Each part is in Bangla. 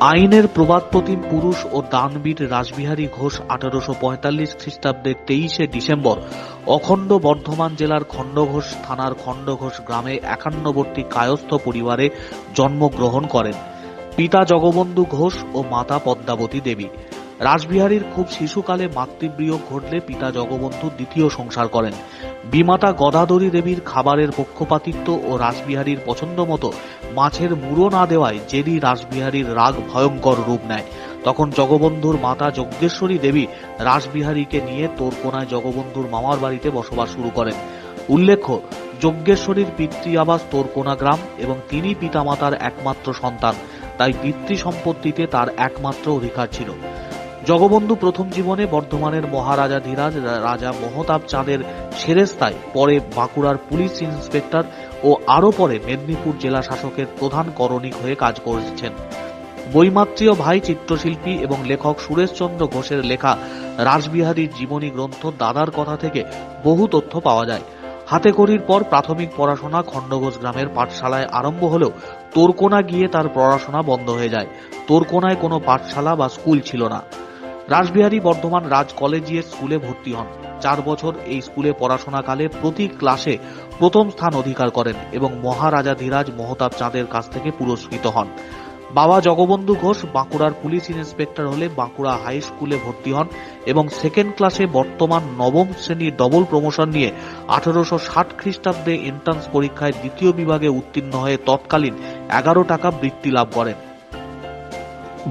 আইনের প্রবাদপ্রতিম পুরুষ ও দানবীর রাসবিহারী ঘোষ আঠারোশো পঁয়তাল্লিশ খ্রিস্টাব্দের তেইশে ডিসেম্বর অখণ্ড বর্ধমান জেলার খণ্ডঘোষ থানার খণ্ডঘোষ গ্রামে একান্নবর্তী কায়স্থ পরিবারে জন্মগ্রহণ করেন। পিতা জগবন্ধু ঘোষ ও মাতা পদ্মাবতী দেবী। রাসবিহারীর খুব শিশুকালে মাতৃবিয়োগ ঘটলে পিতা জগবন্ধু দ্বিতীয় সংসার করেন। গদাধরী দেবীর খাবারের পক্ষপাতিত্ব ও রাসবিহারীর পছন্দ মতো মাছের মুড়ো না দেওয়ায় জেদি রাসবিহারীর রাগ ভয়ঙ্কর রূপ নেয়। তখন জগবন্ধুর মাতা যজ্ঞেশ্বরী দেবী রাসবিহারীকে নিয়ে তোরকোনায় জগবন্ধুর মামার বাড়িতে বসবাস শুরু করেন। উল্লেখ্য, যজ্ঞেশ্বরীর পিতৃ আবাস তোরকোনা গ্রাম এবং তিনি পিতামাতার একমাত্র সন্তান, তাই পিতৃ সম্পত্তিতে তার একমাত্র অধিকার ছিল। জগবন্ধু প্রথম জীবনে বর্ধমানের মহারাজা ধীরাজ, রাজা মহতাব চাঁদের সেরেস্তায়, পরে বাঁকুড়ার পুলিশ ইন্সপেক্টর ও আরও পরে মেদিনীপুর জেলা শাসকের প্রধান করণিক হয়ে কাজ করেছেন। বৈমাত্রীয় ভাই চিত্রশিল্পী এবং লেখক সুরেশচন্দ্র ঘোষের লেখা রাসবিহারীর জীবনী গ্রন্থ দাদার কথা থেকে বহু তথ্য পাওয়া যায়। হাতে করির পর প্রাথমিক পড়াশোনা খণ্ডঘোষ গ্রামের পাঠশালায় আরম্ভ হলেও তোরকোনা গিয়ে তার পড়াশোনা বন্ধ হয়ে যায়। তোরকোনায় কোনো পাঠশালা বা স্কুল ছিল না। রাসবিহারী বর্ধমান রাজ কলেজিয়েট স্কুলে ভর্তি হন। চার বছর এই স্কুলে পড়াশোনাকালে প্রতি ক্লাসে প্রথম স্থান অধিকার করেন এবং মহারাজা ধীরাজ মহতাব চাঁদের কাছ থেকে পুরস্কৃত হন। বাবা জগবন্ধু ঘোষ বাঁকুড়ার পুলিশ ইন্সপেক্টর হলে বাঁকুড়া হাই স্কুলে ভর্তি হন এবং সেকেন্ড ক্লাসে বর্তমান নবম শ্রেণির ডবল প্রমোশন নিয়ে আঠারোশো ষাট খ্রিস্টাব্দে এন্ট্রান্স পরীক্ষায় দ্বিতীয় বিভাগে উত্তীর্ণ হয়ে তৎকালীন এগারো টাকা বৃত্তি লাভ করেন।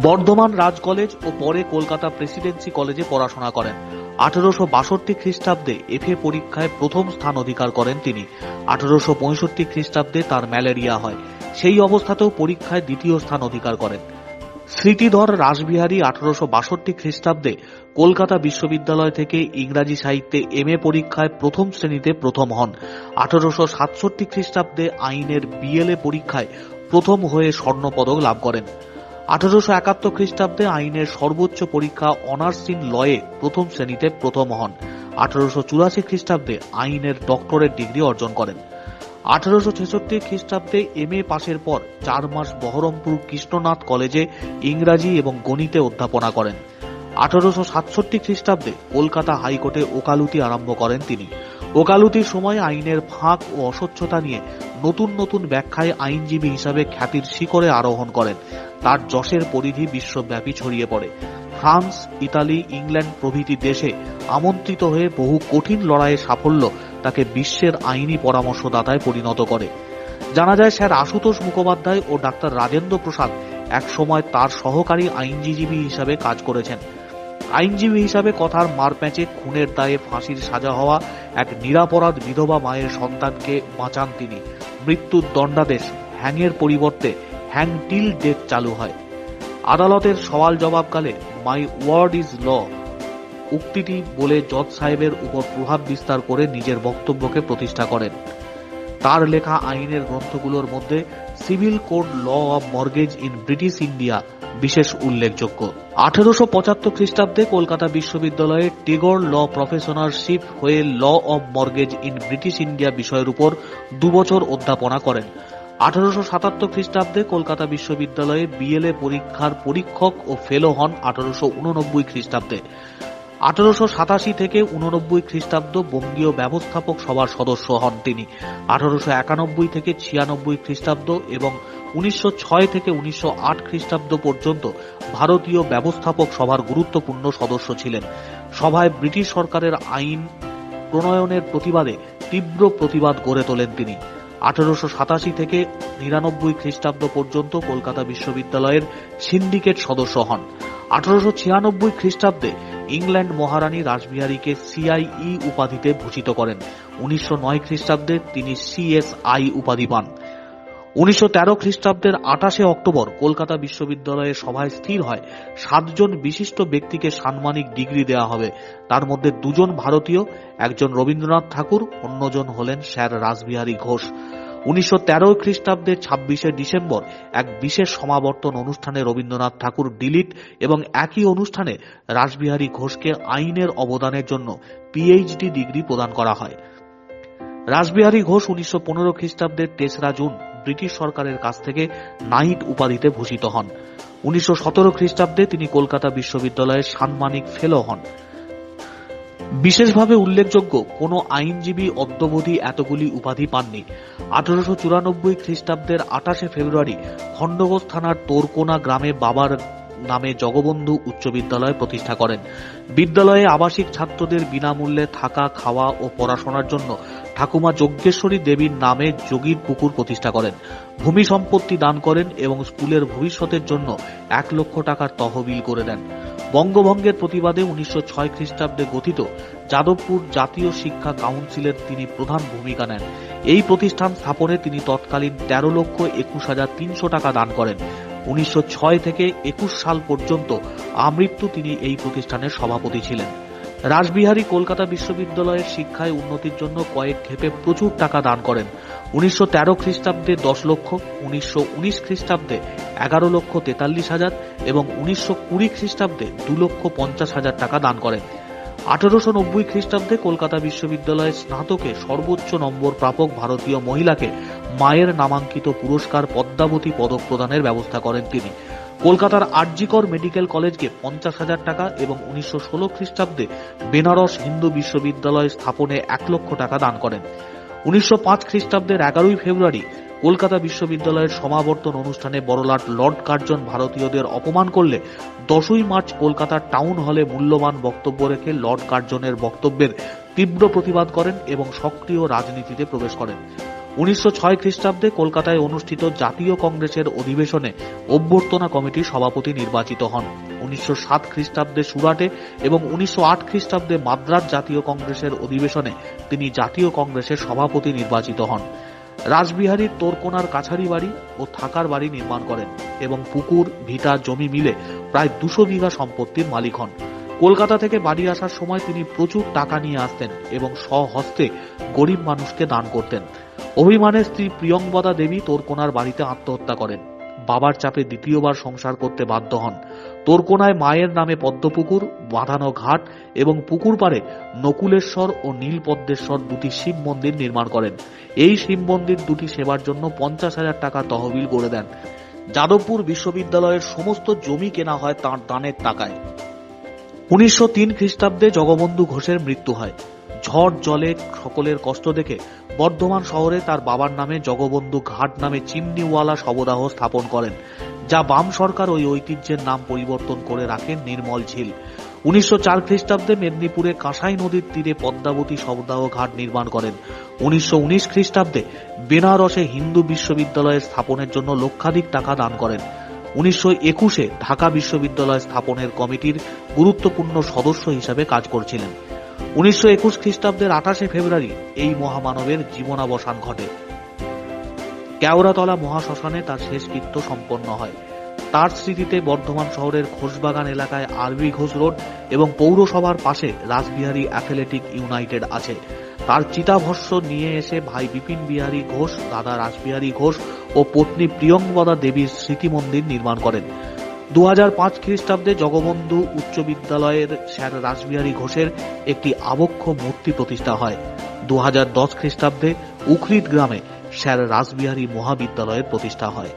বর্ধমান রাজ কলেজ ও পরে কলকাতা প্রেসিডেন্সি কলেজে পড়াশোনা করেন। আঠারোশো বাষট্টি খ্রিস্টাব্দে এফএ পরীক্ষায় প্রথম স্থান অধিকার করেন তিনি। আঠারোশো পঁয়ষট্টি খ্রিস্টাব্দে তার ম্যালেরিয়া হয়। সেই অবস্থাতেও পরীক্ষায় দ্বিতীয় স্থান অধিকার করেন। স্মৃতিধর রাসবিহারী আঠারোশো বাষট্টি খ্রিস্টাব্দে কলকাতা বিশ্ববিদ্যালয় থেকে ইংরাজি সাহিত্যে এম এ পরীক্ষায় প্রথম শ্রেণীতে প্রথম হন। আঠারোশো সাতষট্টি খ্রিস্টাব্দে আইনের বিএলএ পরীক্ষায় প্রথম হয়ে স্বর্ণপদক লাভ করেন। আঠারোশো একাত্তর খ্রিস্টাব্দে আইনের সর্বোচ্চ পরীক্ষা অনার্স ইন লয়ে প্রথম শ্রেণীতে প্রথম হন। আঠারোশো চুরাশি খ্রিস্টাব্দে আইনের ডক্টরেট ডিগ্রি অর্জন করেন। আঠারোশো ছেষট্টি খ্রিস্টাব্দে এম এ পাশের পর চার মাস বহরমপুর কৃষ্ণনাথ কলেজে ইংরাজি এবং গণিতে অধ্যাপনা করেন। আঠারোশো সাতষট্টি খ্রিস্টাব্দে কলকাতা হাইকোর্টে ওকালতি আরম্ভ করেন তিনি। ওকালতির সময় আইনের ফাঁক ও অস্বচ্ছতা নিয়ে নতুন নতুন ব্যাখ্যায় আইনজীবী হিসাবে খ্যাতির শিখরে আরোহণ করেন। তার যশের পরিধি বিশ্বব্যাপী ছড়িয়ে পড়ে। ফ্রান্স, ইতালি, ইংল্যান্ড প্রভৃতি দেশে আমন্ত্রিত হয়ে বহু কঠিন লড়াইয়ে সাফল্য তাকে বিশ্বের আইনি পরামর্শদাতায় পরিণত করে। জানা যায়, স্যার আশুতোষ মুখোপাধ্যায় ও ডাক্তার রাজেন্দ্র প্রসাদ এক সময় তার সহকারী আইনজীবী হিসাবে কাজ করেছেন। আইনজীবী হিসাবে কথার মারপ্যাঁচে খুনের দায়ে ফাঁসির সাজা হওয়া এক নিরাপরাধ বিধবা মায়ের সন্তানকে বাঁচান তিনি। মৃত্যুর দণ্ডাদেশ হ্যাংয়ের পরিবর্তে হ্যাং টিল ডেট চালু হয়। আদালতের সওয়াল জবাবকালে মাই ওয়ার্ড ইজ ল। উক্তিটি বলে জজ সাহেবের উপর প্রভাব বিস্তার করে নিজের বক্তব্যকে প্রতিষ্ঠা করেন। তার লেখা আইনের গ্রন্থগুলোর মধ্যে civil code law of mortgage in British India, বিশেষ উল্লেখযোগ্য। আঠারোশো পঁচাত্তর খ্রিস্টাব্দে কলকাতা বিশ্ববিদ্যালয়ে টেগর ল প্রফেশনারশিপ হয়ে law of mortgage in British India বিষয়ের উপর দুবছর অধ্যাপনা করেন। আঠারোশো সাতাত্তর খ্রিস্টাব্দে কলকাতা বিশ্ববিদ্যালয়ে বিএলএ পরীক্ষার পরীক্ষক ও ফেলো হন আঠারোশো উননব্বই খ্রিস্টাব্দে। আঠারোশো সাতাশি থেকে উননব্বই খ্রিস্টাব্দ বঙ্গীয় ব্যবস্থাপক সভার সদস্য হন তিনি। আঠারোশো একানব্বই থেকে ছিয়ানব্বই খ্রিস্টাব্দ এবং উনিশশো ছয় থেকে উনিশশো আট খ্রিস্টাব্দ পর্যন্ত ভারতীয় ব্যবস্থাপক সভার গুরুত্বপূর্ণ সদস্য ছিলেন। সভায় ব্রিটিশ সরকারের আইন প্রণয়নের প্রতিবাদে তীব্র প্রতিবাদ গড়ে তোলেন তিনি। আঠারোশো সাতাশি থেকে নিরানব্বই খ্রিস্টাব্দ পর্যন্ত কলকাতা বিশ্ববিদ্যালয়ের সিন্ডিকেট সদস্য হন। আঠারোশো ছিয়ানব্বই খ্রিস্টাব্দে ইংল্যান্ড মহারানী রাসবিহারীকে সিআইই উপাধিতে ভূষিত করেন। উনিশশো নয় খ্রিস্টাব্দে তিনি সিএসআই উপাধি পান। উনিশশো তেরো খ্রিস্টাব্দের আঠাশে অক্টোবর কলকাতা বিশ্ববিদ্যালয়ের সভায় স্থির হয়। সাতজন বিশিষ্ট ব্যক্তিকে সাম্মানিক ডিগ্রি দেওয়া হবে। তার মধ্যে দুজন ভারতীয়, একজন রবীন্দ্রনাথ ঠাকুর, অন্যজন হলেন স্যার রাসবিহারী ঘোষ। উনিশশো তেরো খ্রিস্টাব্দের ছাব্বিশে ডিসেম্বর এক বিশেষ সমাবর্তন অনুষ্ঠানে রবীন্দ্রনাথ ঠাকুর ডিলিট এবং একই অনুষ্ঠানে রাসবিহারী ঘোষকে আইনের অবদানের জন্য পিএইচডি ডিগ্রি প্রদান করা হয়। রাসবিহারী ঘোষ উনিশশো পনেরো খ্রিস্টাব্দের তেসরা জুন ব্রিটিশ সরকারের কাছ থেকে নাইট উপাধিতে ভূষিত হন। উনিশশো সতেরো খ্রিস্টাব্দে তিনি কলকাতা বিশ্ববিদ্যালয়ের সাম্মানিক ফেলো হন। বিশেষভাবে উল্লেখযোগ্য, কোনো আইনজীবী অদ্যবধি এতগুলি উপাধি পাননি। আঠারোশো চুরানব্বই খ্রিস্টাব্দের আঠাশে ফেব্রুয়ারি খণ্ডঘোষ থানার তোরকোনা গ্রামে বাবার নামে জগবন্ধু উচ্চ বিদ্যালয় প্রতিষ্ঠা করেন। বিদ্যালয়ে আবাসিক ছাত্রদের বিনামূল্যে থাকা, খাওয়া ও পড়াশোনার জন্য ঠাকুমা যজ্ঞেশ্বরী দেবীর নামে যোগীর পুকুর প্রতিষ্ঠা করেন। ভূমি সম্পত্তি দান করেন এবং স্কুলের ভবিষ্যতের জন্য এক লক্ষ টাকার তহবিল করে দেন। বঙ্গভঙ্গের প্রতিবাদে উনিশশো ছয় খ্রিস্টাব্দে গঠিত যাদবপুর জাতীয় শিক্ষা কাউন্সিলের তিনি প্রধান ভূমিকা নেন। এই প্রতিষ্ঠান স্থাপনে তিনি তৎকালীন তেরো লক্ষ একুশ হাজার তিনশো টাকা দান করেন। উনিশশো ছয় থেকে একুশ সাল পর্যন্ত আমৃত্যু তিনি এই প্রতিষ্ঠানের সভাপতি ছিলেন। রাসবিহারী কলকাতা বিশ্ববিদ্যালয়ের শিক্ষায় উন্নতির জন্য কয়েক ক্ষেপে প্রচুর টাকা দান করেন। উনিশশো তেরো খ্রিস্টাব্দে দশ লক্ষ, উনিশশো উনিশ খ্রিস্টাব্দে এগারো লক্ষ তেতাল্লিশ হাজার এবং উনিশশো কুড়ি খ্রিস্টাব্দে দু লক্ষ পঞ্চাশ হাজার টাকা দান করেন। আঠারোশো নব্বই খ্রিস্টাব্দে কলকাতা বিশ্ববিদ্যালয়ের স্নাতকে সর্বোচ্চ নম্বর প্রাপক ভারতীয় মহিলাকে মায়ের নামাঙ্কিত পুরস্কার পদ্মাবতী পদক প্রদানের ব্যবস্থা করেন তিনি। কলকাতার আরজিকর মেডিকেল কলেজকে পঞ্চাশ হাজার টাকা এবং উনিশশো ষোলো খ্রিস্টাব্দে বেনারস হিন্দু বিশ্ববিদ্যালয় স্থাপনে এক লক্ষ টাকা দান করেন। উনিশশো পাঁচ খ্রিস্টাব্দের এগারোই ফেব্রুয়ারি কলকাতা বিশ্ববিদ্যালয়ের সমাবর্তন অনুষ্ঠানে বড়লাট লর্ড কার্জন ভারতীয়দের অপমান করলে দশই মার্চ কলকাতার টাউন হলে মূল্যবান বক্তব্য রেখে লর্ড কার্জনের বক্তব্যের তীব্র প্রতিবাদ করেন এবং সক্রিয় রাজনীতিতে প্রবেশ করেন। উনিশশো ছয় খ্রিস্টাব্দে কলকাতায় অনুষ্ঠিত জাতীয় কংগ্রেসের অধিবেশনে অভ্যর্থনা কমিটির সভাপতি নির্বাচিত হন। উনিশশো সাত খ্রিস্টাব্দে সুরাটে এবং উনিশশো আট খ্রিস্টাব্দে মাদ্রাজ জাতীয় কংগ্রেসের অধিবেশনে তিনি জাতীয় কংগ্রেসের সভাপতি নির্বাচিত হন। রাসবিহারীর তোরকোনার কাছারি বাড়ি ও থাকার বাড়ি নির্মাণ করেন এবং পুকুর, ভিটা, জমি মিলে প্রায় দুশো বিঘা সম্পত্তির মালিক হন। কলকাতা থেকে বাড়ি আসার সময় তিনি প্রচুর টাকা নিয়ে আসতেন এবং স্বহস্তে গরিব মানুষকে দান করতেন। অভিমানের স্ত্রী প্রিয়ঙ্বদা দেবী তোরকোনার বাড়িতে আত্মহত্যা করেন। বাবার চাপে দ্বিতীয়বার সংসার করতে বাধ্য হন। তোরকোনায় মায়ের নামে পদ্মপুকুর বাঁধানো ঘাট এবং পুকুর পাড়ে নকুলেশ্বর ও নীলপদ্মেশ্বর দুটি শিব মন্দির নির্মাণ করেন। এই শিব মন্দির দুটি সেবার জন্য পঞ্চাশ হাজার টাকা তহবিল করে দেন। যাদবপুর বিশ্ববিদ্যালয়ের সমস্ত জমি কেনা হয় তাঁর দানের টাকায়। উনিশশো তিন খ্রিস্টাব্দে জগবন্ধু ঘোষের মৃত্যু হয়। ঝড় জলে সকলের কষ্ট দেখে বর্ধমান শহরে তার বাবার নামে জগবন্ধু ঘাট নামে চিমনিওয়ালা শবদাহ স্থাপন করেন, যা বাম সরকার ওই ঐতিহ্যের নাম পরিবর্তন করে রাখেন নির্মল ঝিল। উনিশশো চার খ্রিস্টাব্দে মেদিনীপুরে কাঁসাই নদীর তীরে পদ্মাবতী শবদাহ ঘাট নির্মাণ করেন। উনিশশো উনিশ খ্রিস্টাব্দে বেনারসে হিন্দু বিশ্ববিদ্যালয়ের স্থাপনের জন্য লক্ষাধিক টাকা দান করেন। উনিশশো একুশে ঢাকা বিশ্ববিদ্যালয় স্থাপনের কমিটির গুরুত্বপূর্ণ সদস্য হিসাবে কাজ করছিলেন। উনিশশো একুশ খ্রিস্টাব্দের আঠাশে ফেব্রুয়ারি এই মহামানবের জীবনাবসান ঘটে। কেওড়াতলা মহাশ্মশানে তার শেষকৃত্য সম্পন্ন হয়। তার স্মৃতিতে বর্ধমান শহরের ঘোষবাগান এলাকায় আরবি ঘোষ রোড এবং পৌরসভার পাশে রাসবিহারী অ্যাথলেটিক ইউনাইটেড আছে। তার চিতাভস্য নিয়ে এসে ভাই বিপিন বিহারী ঘোষ, দাদা রাসবিহারী ঘোষ ও পত্নী প্রিয়ঙ্বদা দেবীর স্মৃতি মন্দির নির্মাণ করেন। দু হাজার পাঁচ খ্রিস্টাব্দে জগবন্ধু উচ্চ বিদ্যালয়ের স্যার রাসবিহারী ঘোষের একটি আবক্ষ মূর্তি প্রতিষ্ঠা হয়। দু হাজার দশ খ্রিস্টাব্দে উখরিদ গ্রামে স্যার রাসবিহারী মহাবিদ্যালয়ের প্রতিষ্ঠা হয়।